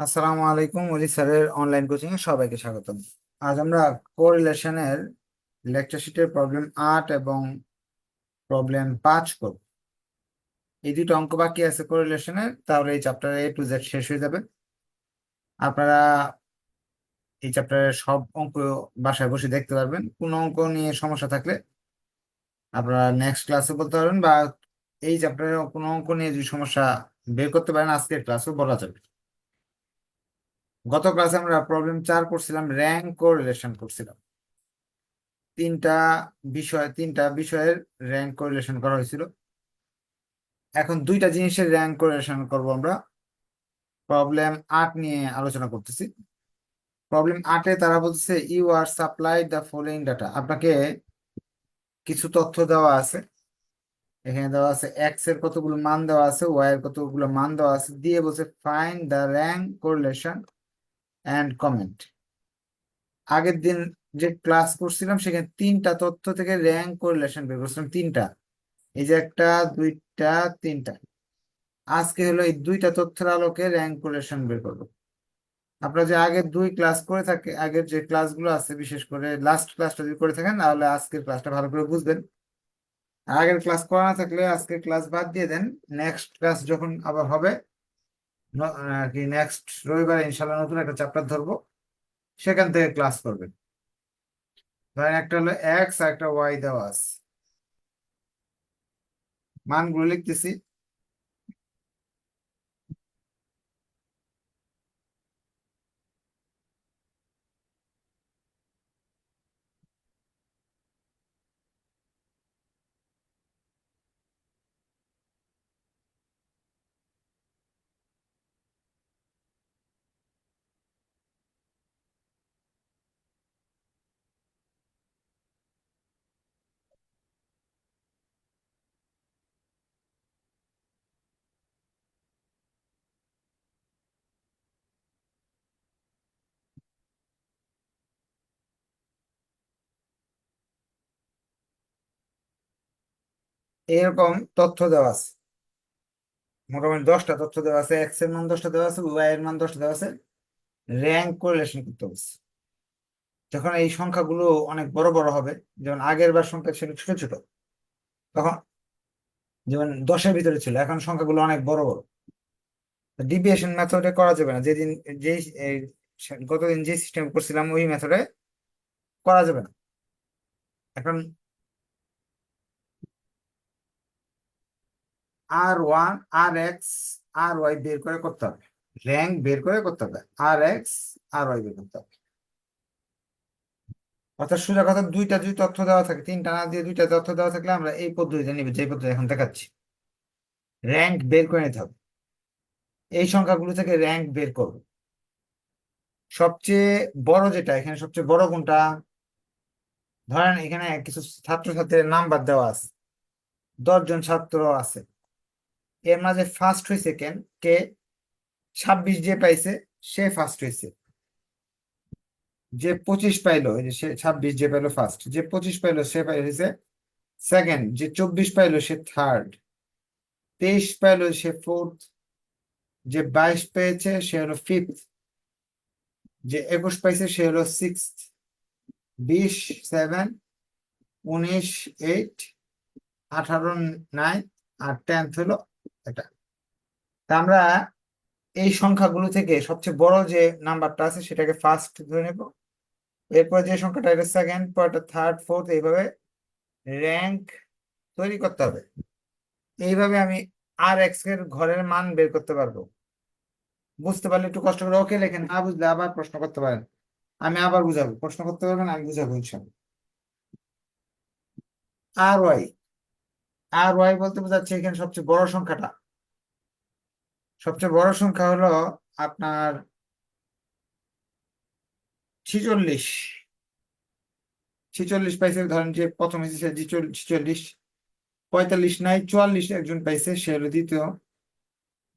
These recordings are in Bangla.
আসসালামু আলাইকুম অলি স্যারের অনলাইন কোচিং এ সবাইকে স্বাগতম। আজ আমরা কোরিলেশনের লেকচার শিটের প্রবলেম আট এবং প্রবলেম পাঁচ করব। এই দুটো অঙ্ক বাকি আছে কোরিলেশনের তাহলে এই চ্যাপ্টার এ টু জেড শেষ হয়ে যাবে। আপনারা এই চ্যাপ্টারের সব অঙ্ক বাসায় বসে দেখতে পারবেন। কোনো অঙ্ক নিয়ে সমস্যা থাকলে আপনারা নেক্সট ক্লাসে বলতে পারবেন বা এই চ্যাপ্টারের কোনো অঙ্ক নিয়ে যদি সমস্যা বের করতে পারেন, আজকের ক্লাসও বলা যাবে। গত ক্লাসে আমরা প্রবলেম চার করছিলাম র্যাঙ্ক কোরিলেশন করছিলাম। তিনটা বিষয়, তিনটা বিষয়ের র্যাঙ্ক কোরিলেশন করা হয়েছিল। এখন দুইটা জিনিসের র্যাঙ্ক কোরিলেশন করব আমরা। প্রবলেম আট নিয়ে আলোচনা করতেছি। প্রবলেম আটে তারা বলছে you are supply the following data আপনাকে কিছু তথ্য দেওয়া আছে। এখানে দেওয়া আছে এক্সের কতগুলো মান দেওয়া আছে ওয়াই এর কতগুলো মান দেওয়া আছে। দিয়ে বলছে find the rank correlation and comment আগের দিন যে ক্লাস করছিলাম, সেখানে তিনটা তথ্য থেকে র্যাঙ্ক কোরিলেশন বের করছিলাম, তিনটা। এই যে একটা, দুইটা, তিনটা। আজকে হলো এই দুইটা তথ্যের আলোকে র্যাঙ্ক কোরিলেশন বের করব। আপনারা যে আগের দুই ক্লাস করে থাকে, আগের যে ক্লাসগুলো আছে, বিশেষ করে লাস্ট ক্লাসটা যদি করে থাকেন, তাহলে আজকের ক্লাসটা ভালো করে বুঝবেন। আগের ক্লাস করা না থাকলে আজকের ক্লাস বাদ দিয়ে দেন। নেক্সট ক্লাস যখন আবার হবে কি নেক্সট রবিবার ইনশাল্লাহ নতুন একটা চ্যাপ্টার ধরবো। সেখান থেকে ক্লাস করবেন ধরেন একটা হলো এক্স আর একটা ওয়াই দেওয়া আছে। মানগুলো লিখতেছি। এরকম তথ্য দেওয়া আছে। মোটামুটি দশটা তথ্য দেওয়া আছে এক্সের মান দশটা দেওয়া আছে ওয়াই এর মান দশটা দেওয়া আছে। র্যাঙ্ক কোরিলেশন করতে বলছে। যখন এই সংখ্যাগুলো অনেক বড় বড় হবে, যেমন আগের বার সংখ্যা ছিল ছোট ছোট, তখন যেমন দশের ভিতরে ছিল, এখন সংখ্যাগুলো অনেক বড় বড়। ডিভিয়েশন মেথডে করা যাবে না। যেদিন যে গতদিন যে সিস্টেম করছিলাম, ওই মেথডে করা যাবে না। এখন R one R X R Y বের করে করতে হবে। র্যাঙ্ক বের করে করতে হবে। আর এক্স আর ওয়াই বের করতে হবে। অর্থাৎ সোজা কথা, দুইটা যদি তথ্য দেওয়া থাকে, তিনটা না দিয়ে দুইটা তথ্য দেওয়া থাকলে আমরা এই পদ্ধতিতে নিব, যে পদ্ধতি এখন দেখাচ্ছি। র্যাঙ্ক বের করে নিতে হবে। এই সংখ্যাগুলো থেকে র্যাঙ্ক বের করব। সবচেয়ে বড় যেটা, এখানে সবচেয়ে বড় কোনটা ধরেন এখানে কিছু ছাত্রছাত্রীর নাম্বার দেওয়া আছে। দশজন ছাত্র আছে। এর মাঝে ফার্স্ট হয়েছে কেন? কে? ছাব্বিশ যে পাইছে, সে ফার্স্ট হয়েছে যে পঁচিশ পাইলো সে ছাব্বিশ যে পাইলো ফার্স্ট যে পঁচিশ পাইলো, সে হয়েছে সেকেন্ড যে চব্বিশ পাইলো, সে থার্ড তেইশ পাইলো সে ফোর্থ যে বাইশ পেয়েছে, সে হলো ফিফথ যে একুশ পাইছে, সে হলো সিক্স বিশ সেভেন উনিশ এইট আঠারো নাইন আর টেন্থ হলো এটা। তা আমরা এই সংখ্যাগুলো থেকে সবচেয়ে বড় যে নাম্বারটা আছে সেটাকে ফার্স্ট ধরে নেব। এরপর যে সংখ্যাটা, এটা সেকেন্ড পরটা থার্ড ফোর্থ এইভাবে র্যাঙ্ক তৈরি করতে হবে। এইভাবে আমি আর এক্সের ঘরের মান বের করতে পারব। বুঝতে পারলে একটু কষ্ট করে ওকে লেখেন, না বুঝলে আবার প্রশ্ন করতে পারেন। আমি আবার বুঝাবো, প্রশ্ন করতে পারবেন, আমি বুঝাবো আর ওয়াই আর ওয়াই বলতে বোঝাচ্ছে এখানে সবচেয়ে বড় সংখ্যাটা। সবচেয়ে বড় সংখ্যা হলো আপনার ছিচল্লিশ। ছিচল্লিশ পাইছে ধরেন যে প্রথম এসেছে ছিচল্লিশ, পঁয়তাল্লিশ নাই, চুয়াল্লিশ একজন পাইছে, সে হলো দ্বিতীয়।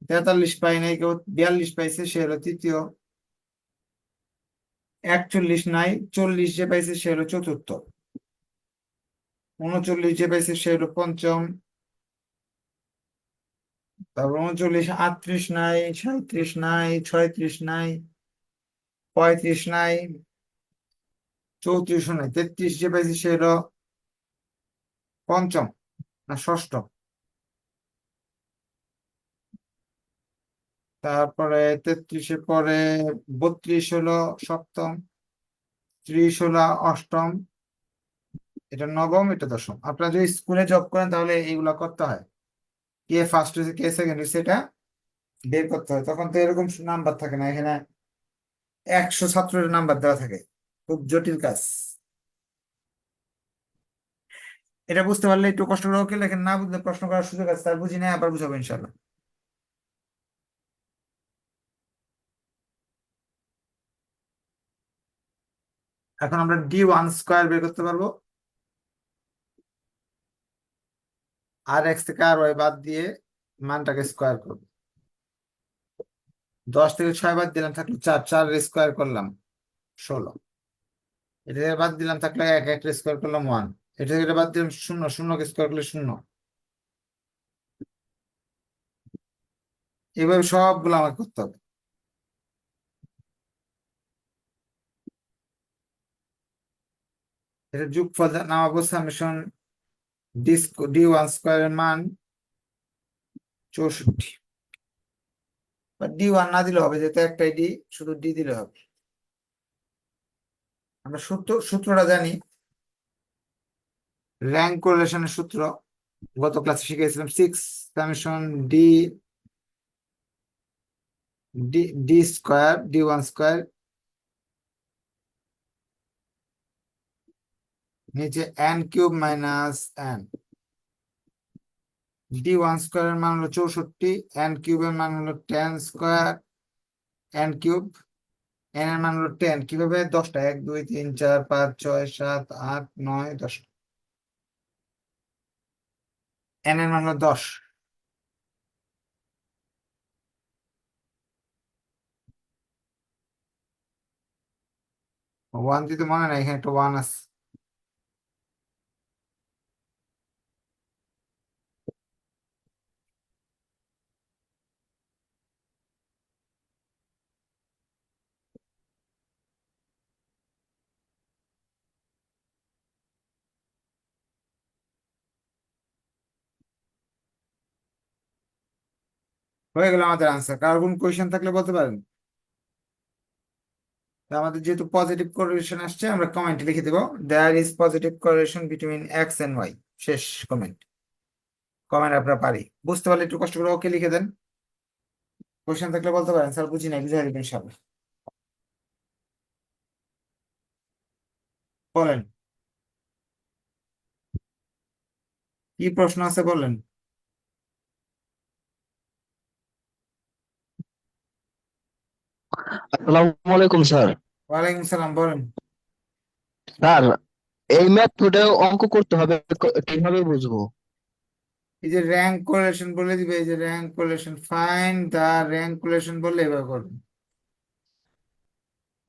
তেতাল্লিশ পাই নাই, কেউ বিয়াল্লিশ পাইছে, সে হলো তৃতীয়। একচল্লিশ নাই, চল্লিশ যে পাইছে, সে হলো চতুর্থ। উনচল্লিশ যে পাইছে সে হলো পঞ্চম। তারপর উনচল্লিশ, আটত্রিশ নাই, সাঁত্রিশ নাই, ছয়ত্রিশ নাই, পঁয়ত্রিশ নাই চৌত্রিশ নাই, তেত্রিশ যে পাইছি সে হলো পঞ্চম না ষষ্ঠ। তারপরে তেত্রিশে পরে বত্রিশ হলো সপ্তম, ত্রিশ হলো অষ্টম এটা নবম, এটা দশম। আপনারা যদি স্কুলে জব করেন, তাহলে এইগুলা করতে হয়। কে ফার্স্ট হয়েছে, কে সেকেন্ড হয়েছে, এটা বের করতে হয়। তখন তো এরকম নাম্বার থাকে না। এখানে একশো ছাত্রের নাম্বার দেওয়া থাকে। খুব জটিল কাজ। এটা বুঝতে পারলে একটু কষ্ট করে ওকে লেখেন, না বুঝলে প্রশ্ন করার সুযোগ আছে, তার বুঝি নেই, আবার বুঝাবো ইনশাল্লাহ এখন আমরা ডি ওয়ান স্কোয়ার বের করতে পারব। আর এক্স থেকে আর ওয়াই বাদ দিয়ে মানটাকে স্কোয়ার করব। দশ থেকে ছয় বাদ দিলাম, থাকল চার। চার স্কোয়ার করলাম, ষোলো। এটা বাদ দিলাম, থাকলে এক। এক স্কোয়ার করলাম ওয়ান এটা থেকে বাদ দিলাম, শূন্য। শূন্যকে স্কোয়ার করলে শূন্য। এভাবে সবগুলো আমাকে করতে হবে। এটা যোগফল নামাবো সামেশন ডি ওয়ান স্কোয়ারের মান চৌষট্টি। বা ডি ওয়ান না দিলে হবে, যেহেতু একটাই ডি শুধু ডি দিলে হবে। আমরা সূত্র, সূত্রটা জানি। র্যাঙ্ক কোরিলেশনের সূত্র। গত ক্লাসে শিখেছিলাম six summation D D square D one square নিচে N cube minus N D one মান হলো চৌষট্টি এন কিউবের মান হলো ten square N cube N এর মান হলো টেন। কীভাবে? দশটা, এক, দুই, তিন, চার, পাঁচ, ছয়, সাত, আট, নয়, দশ। এন এর মান হলো দশ। ওয়ান দিতে মনে নাই এখানে একটা ওয়ান আছে। হয়ে গেল আমাদের আনসার কারও কোন কোয়েশ্চেন থাকলে বলতে পারেন। আমাদের যেহেতু পজিটিভ কোরিলেশন আসছে, আমরা কমেন্টে লিখে দেবো। There is positive correlation between X and Y শেষ কমেন্ট কমেন্ট আপনারা পারি। বুঝতে পারলে একটু কষ্ট করে ওকে লিখে দেন। কোয়েশন থাকলে বলতে পারেন। স্যার, বুঝি নাই, বুঝাই দেবেন ইনশাআল্লাহ বলেন। কি প্রশ্ন আছে বলেন? আসসালামু আলাইকুম স্যার ওয়ালাইকুম সালাম বলেন স্যার এই অঙ্ক করতে হবে কীভাবে বুঝব? এই যে র্যাঙ্ক কোরিলেশন বলে দিবে এই যে rank correlation find the rank correlation বললে এভাবে করবেন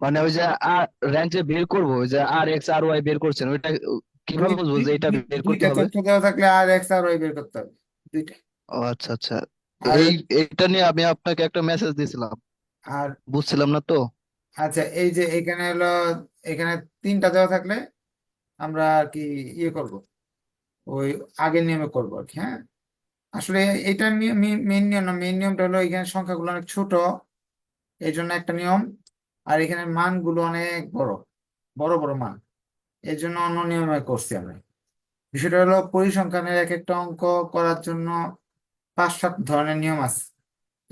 মানে ওই যে আর র্যাঙ্ক যে বের করব ওই যে আর এক্স আর ওয়াই বের করছেন ওইটা কীভাবে বুঝব যে এটা বের করতে দুইটা হবে? তথ্য দেওয়া থাকলে আর এক্স আর ওয়াই বের করতে হবে দুইটা। ও আচ্ছা আচ্ছা। আর এই এটা নিয়ে আমি আপনাকে একটা মেসেজ দিয়েছিলাম আর বুঝছিলাম না তো। আচ্ছা এই যে এখানে হলো এখানে তিনটা দেওয়া থাকলে আমরা আর কি ইয়ে করব। ওই আগের নিয়মে করব আর কি হ্যাঁ? আসলে এটা মেন নিয়ম না মেন নিয়মটা হলো এখানে সংখ্যাগুলো অনেক ছোট এই জন্য একটা নিয়ম। আর এখানে মানগুলো অনেক বড় বড় বড় মান। এই জন্য অন্য নিয়মে করছি আমরা। বিষয়টা হলো পরিসংখ্যানের এক একটা অঙ্ক করার জন্য পাঁচ সাত ধরনের নিয়ম আছে।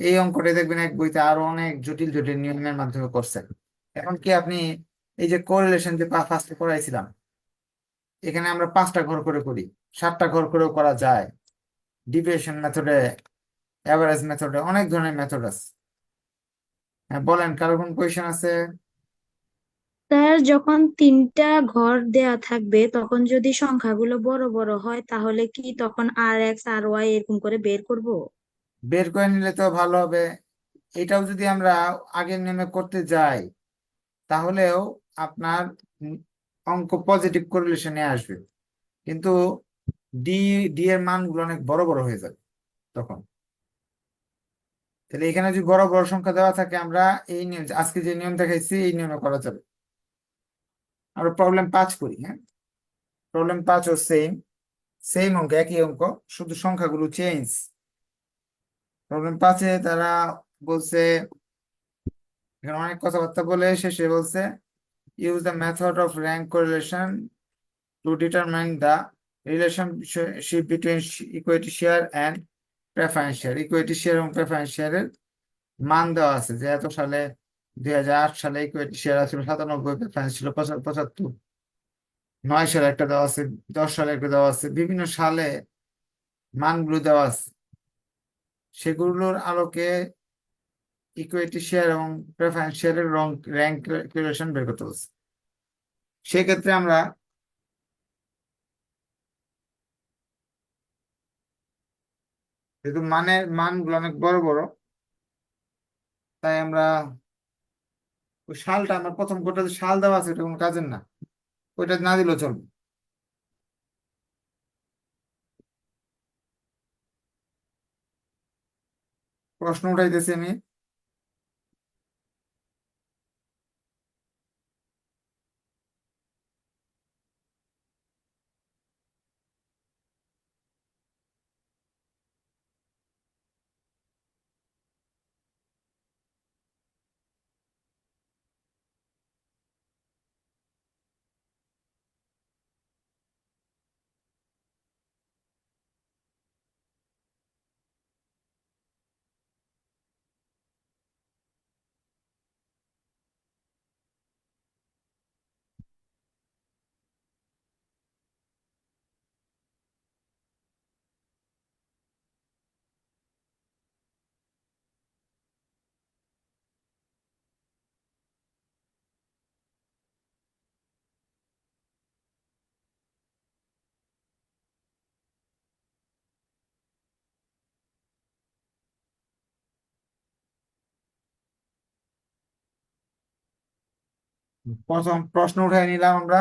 এই অঙ্কটা দেখবেন এক বইতে আরও অনেক জটিল জটিল নিয়মের মাধ্যমে করছেন। এখন কি আপনি এই যে কোরিলেশন যে ফার্স্টে করাইছিলাম, এখানে আমরা পাঁচটা ঘর করে করি, সাতটা ঘর করেও করা যায়। ডিভিয়েশন মেথডে অ্যাভারেজ মেথডে অনেক ধরনের মেথড আছে। হ্যাঁ বলেন কারও কোন কোয়েশ্চেন আছে? স্যার যখন তিনটা ঘর দেয়া থাকবে, তখন যদি সংখ্যাগুলো বড় বড় হয়, তাহলে কি তখন আর এক্স আর ওয়াই এরকম করে বের করব? বের করে নিলে তো ভালো হবে। এটাও যদি আমরা আগের নিয়মে করতে যাই, তাহলেও আপনার অঙ্ক পজিটিভ কোরিলেশনে আসবে। কিন্তু ডি ডি এর মানগুলো অনেক বড় বড় হয়ে যাবে তখন। তাহলে এখানে যদি বড় বড় সংখ্যা দেওয়া থাকে, আমরা এই নিয়ম, আজকে যে নিয়ম দেখাইছি, এই নিয়মে করা যাবে। আমরা প্রবলেম পাঁচ করি হ্যাঁ? প্রবলেম পাঁচ ও সেম সেম অঙ্ক, একই অঙ্ক, শুধু সংখ্যাগুলো চেঞ্জ প্রবলেম পাঁচে তারা বলছে, এখানে অনেক কথাবার্তা বলে শেষে বলছে use the method of rank correlation to determine the relationship between equity share and preference share equity share এবং প্রেফারেন্স শেয়ারের মান দেওয়া আছে, যে এত সালে, দুই হাজার আট সালে ইকুইটি শেয়ার ছিল সাতানব্বই প্রেফারেন্স ছিল পঁচা- পঁচাত্তর। নয় সালে একটা দেওয়া আছে, দশ সালে একটা দেওয়া আছে, বিভিন্ন সালে মানগুলো দেওয়া আছে। সেগুলোর আলোকে ইকুইটি শেয়ার এবং প্রেফারেন্স শেয়ারের র্যাঙ্ক রিলেশন বের করতে বলছে। সেক্ষেত্রে আমরা যেহেতু মানের, মানগুলো অনেক বড় বড়, তাই আমরা ওই শালটা আমার প্রথম কোটা সাল দেওয়া আছে, এটা কোনো কাজের না। ওইটা না দিলেও চলবে। প্রশ্ন উঠাইতেছি আমি। প্রথম প্রশ্ন উঠাই নিলাম আমরা।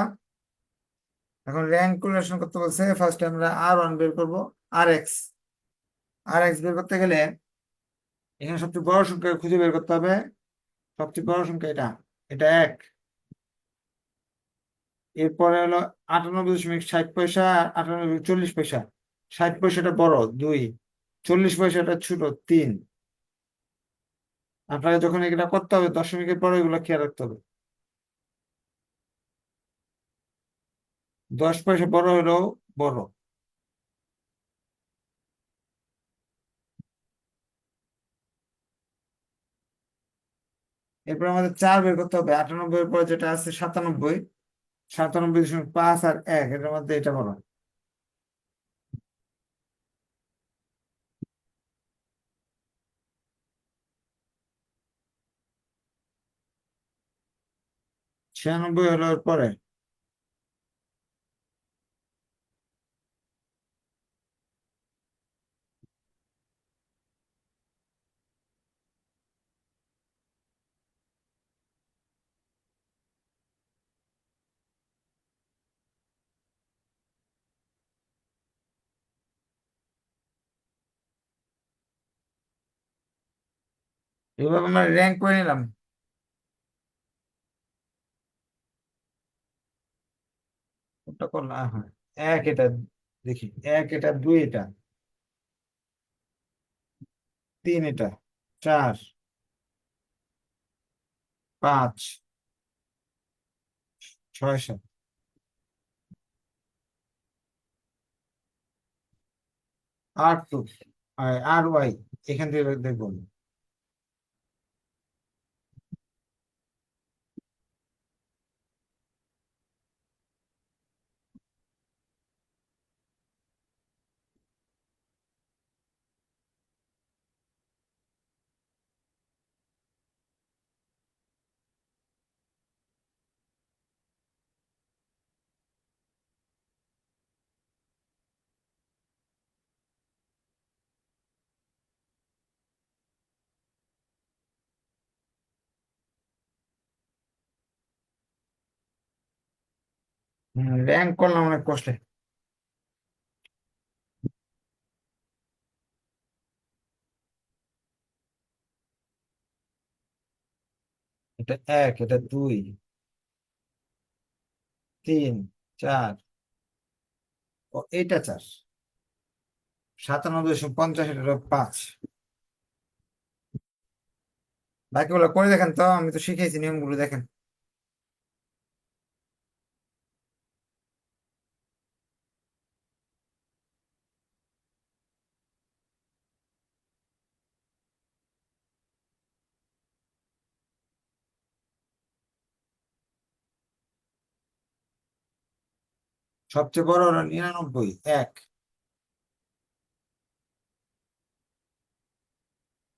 এখন র্যাঙ্ক ক্যালকুলেশন করতে বলছে ফার্স্টে আমরা আর ওয়ান বের করব আর এক্স আর এক্স বের করতে গেলে এখানে সবচেয়ে বড় সংখ্যা খুঁজে বের করতে হবে। সবচেয়ে বড় সংখ্যা এটা এটা এক। এরপরে হলো আটানব্বই দশমিক ষাট পয়সা আটানব্বই চল্লিশ পয়সা। ষাট পয়সাটা বড়, দুই। চল্লিশ পয়সাটা ছোট, তিন। আপনাকে যখন এটা করতে হবে, দশমিকের পরে এগুলো খেয়াল রাখতে হবে। দশ পয়সা বড় হলেও বড়। এরপর আমাদের চার বের করতে হবে আটানব্বই পরে যেটা আছে সাতানব্বই সাতানব্বই দশমিক পাঁচ আর এক এটার মধ্যে এটা বড়। ছিয়ানব্বই হলো পরে। এভাবে আমরা র্যাঙ্ক করে নিলাম। কোনটা করলাম হ্যাঁ এক এটা দেখি, এক এটা, দুই এটা, তিন এটা, চার, পাঁচ, ছয়, সাত। আর টু আর ওয়াই, এখান থেকে দেখব র্যাঙ্ক করলাম অনেক কষ্টে এটা এক এটা দুই তিন চার ও এটা চার সাতানব্বইশো পঞ্চাশ এটা পাঁচ বাকিগুলো করে দেখেন তো আমি তো শিখেছি নিয়মগুলো দেখেন সবচেয়ে বড় হলো নিরানব্বই, এক।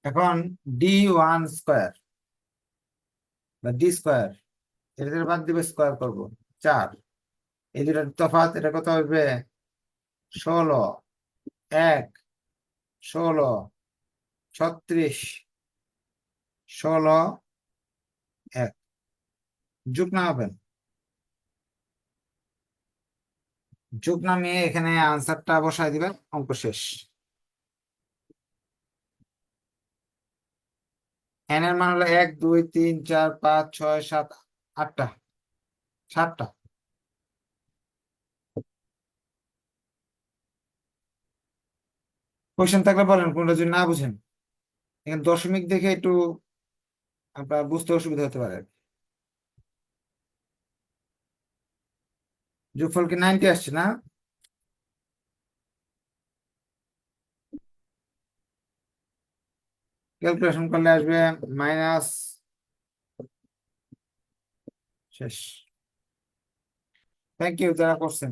এখন ডি ওয়ান স্কোয়ার বা ডি স্কোয়ার এটা বাদ দিবে স্কোয়ার করব, চার। এই দুটার তফাৎ এটা কত হবে? ষোলো, এক, ষোলো, ছত্রিশ, ষোলো, এক। যোগ না হবেন যোগ নামিয়ে এখানে আনসারটা বসায় দিবেন, অঙ্ক শেষ। এন এর মান হলো এক, দুই, তিন, চার, পাঁচ, ছয়, সাত, আটটা। সাতটা। কোয়েশ্চেন থাকলে বলেন, কোনটা যদি না বুঝেন। এখানে দশমিক দেখে একটু আপনার বুঝতে অসুবিধা হতে পারে। যোগফল কি নাইনটি আসছে না? ক্যালকুলেশন করলে আসবে মাইনাস, শেষ। থ্যাংক ইউ যারা করছেন।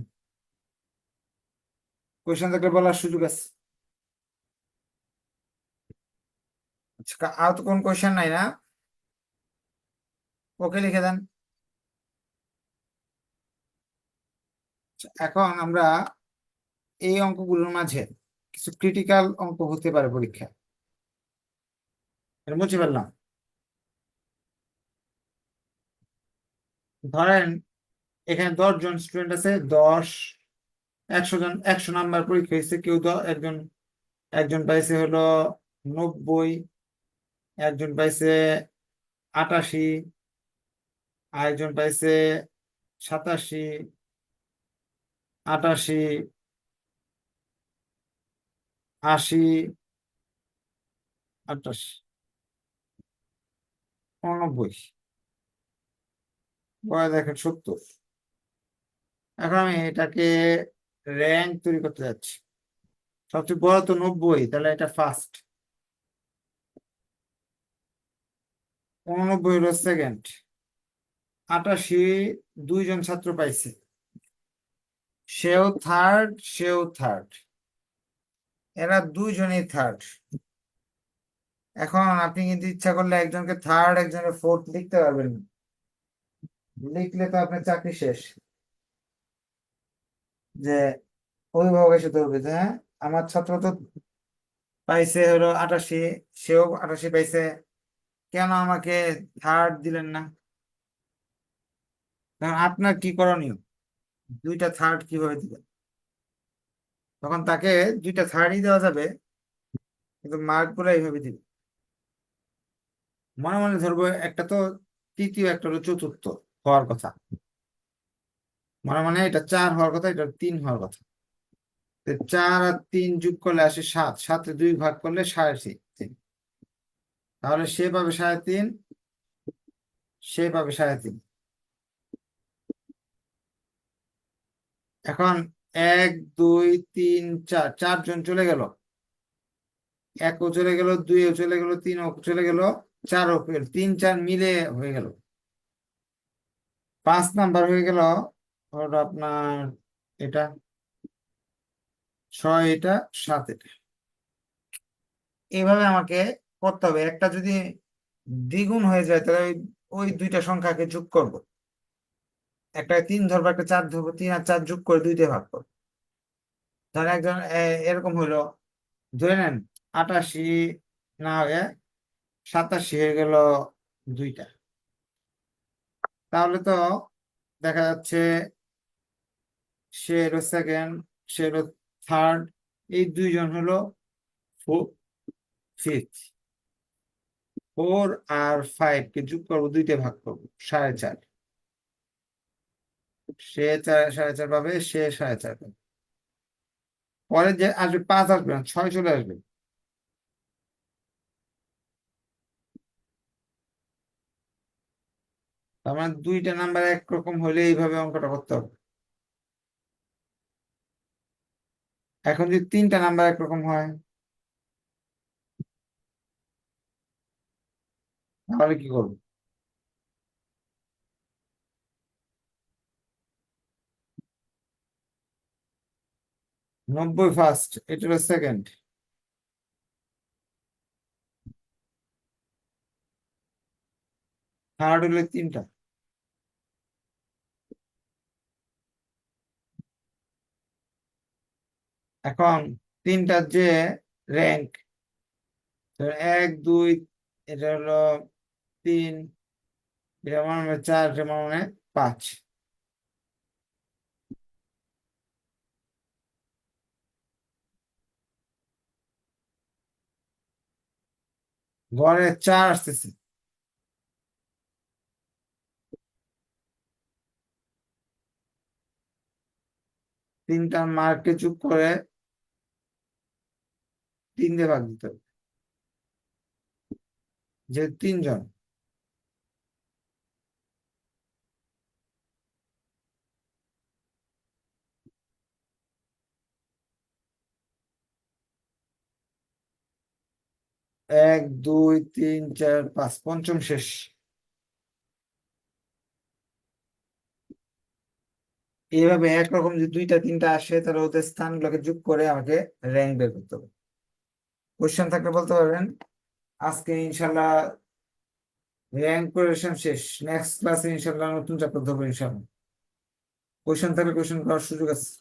কোয়েশ্চেন থাকলে বলার সুযোগ আছে। আচ্ছা আর তো কোন কোয়েশ্চেন নাই না? ওকে লিখে দেন। এখন আমরা এই অঙ্কগুলোর মাঝে কিছু ক্রিটিক্যাল অঙ্ক হতে পারে পরীক্ষা। মুছে ফেললাম ধরেন এখানে দশ জন স্টুডেন্ট আছে, দশ, একশো জন, একশো নাম্বার পরীক্ষা হয়েছে, কেউ একজন একজন পাইছে হলো নব্বই, একজন পাইছে আটাশি, আরেকজন পাইছে সাতাশি আটাশি, আশি, আটাশি, উননব্বই। দেখেন সত্তর। এখন আমি এটাকে র্যাঙ্ক তৈরি করতে যাচ্ছি। সবচেয়ে বড় তো নব্বই, তাহলে এটা ফার্স্ট উননব্বই হলো সেকেন্ড আটাশি দুইজন ছাত্র পাইছে। সেও থার্ড সেও থার্ড। এরা দুইজনই থার্ড। এখন আপনি কিন্তু ইচ্ছা করলে একজনকে থার্ড একজনের ফোর্থ লিখতে পারবেন। লিখলে তো আপনার চাকরি শেষ। যে অভিভাবক এসে ধরবে যে হ্যাঁ আমার ছাত্র তো পাইছে হলো আটাশি, সেও আটাশি পাইছে। কেন আমাকে থার্ড দিলেন না? আপনার কি করণীয়? দুইটা থার্ড কীভাবে দিবেন তখন তাকে দুইটা থার্ডই দেওয়া যাবে, কিন্তু মার্কগুলো এইভাবে দিবে। মনে মনে ধরবো, একটা তো তৃতীয়, একটা হলো চতুর্থ হওয়ার কথা। মনে মনে এটা চার হওয়ার কথা, এটা তিন হওয়ার কথা। চার আর তিন যোগ করলে আসে সাত। সাথে দুই ভাগ করলে সাড়ে তিন। তাহলে সে পাবে সাড়ে তিন, সে পাবে সাড়ে তিন। এখন এক, দুই, তিন, চার, চারজন চলে গেল। একও চলে গেল, দুইও চলে গেল, তিনও চলে গেল, চারও তিন, চার মিলে হয়ে গেল। পাঁচ নাম্বার হয়ে গেল আপনার এটা, ছয় এটা, সাত এটা। এইভাবে আমাকে করতে হবে। একটা যদি দ্বিগুণ হয়ে যায়, তাহলে ওই দুইটা সংখ্যাকে যোগ করব। একটা তিন ধরবো, একটা চার ধরবো, তিন আর চার যোগ করে দুইটা ভাগ করব। ধরেন একজন এরকম হলো ধরে নেন আটাশি না হয়ে সাতাশি হয়ে গেল দুইটা। তাহলে তো দেখা যাচ্ছে সে হলো সেকেন্ড সে হলো থার্ড এই দুইজন হলো ফিফথ ফোর আর ফাইভ কে যোগ করব দুইটা ভাগ করব, সাড়ে চার। সে সাড়ে চার পাবে, সে সাড়ে চার পাবে। পরে যে আসবে, পাঁচ আসবে না, ছয় চলে আসবে। তার মানে দুইটা নাম্বার একরকম হলে এইভাবে অঙ্কটা করতে হবে। এখন যদি তিনটা নাম্বার একরকম হয়, তাহলে কি করব? নব্বই ফার্স্ট এটা হলো সেকেন্ড থার্ড হলো তিনটা। এখন তিনটার যে র্যাঙ্ক এক, দুই, এটা হলো তিন, এটা মনে চার, এটা মনে পাঁচ। গড়ে চার আসতেছে। তিনটার মার্কে চুপ করে তিন দিয়ে ভাগ দিতে হবে। যে তিনজন। এক, দুই, তিন, চার, পাঁচ, পঞ্চম শেষ। এইভাবে একরকম যদি দুইটা, তিনটা আসে, তাহলে ওদের স্থান স্থানগুলোকে যোগ করে আমাকে র্যাঙ্ক বের করতে হবে। কোশ্চেন থাকলে বলতে পারবেন। আজকে ইনশাল্লাহ র্যাঙ্ক কোয়েশন শেষ। নেক্সট ক্লাসে ইনশাল্লাহ নতুন চ্যাপ্টার ধরবো ইনশাল্লাহ কোশ্চেন থাকলে কোশ্চেন করার সুযোগ আছে।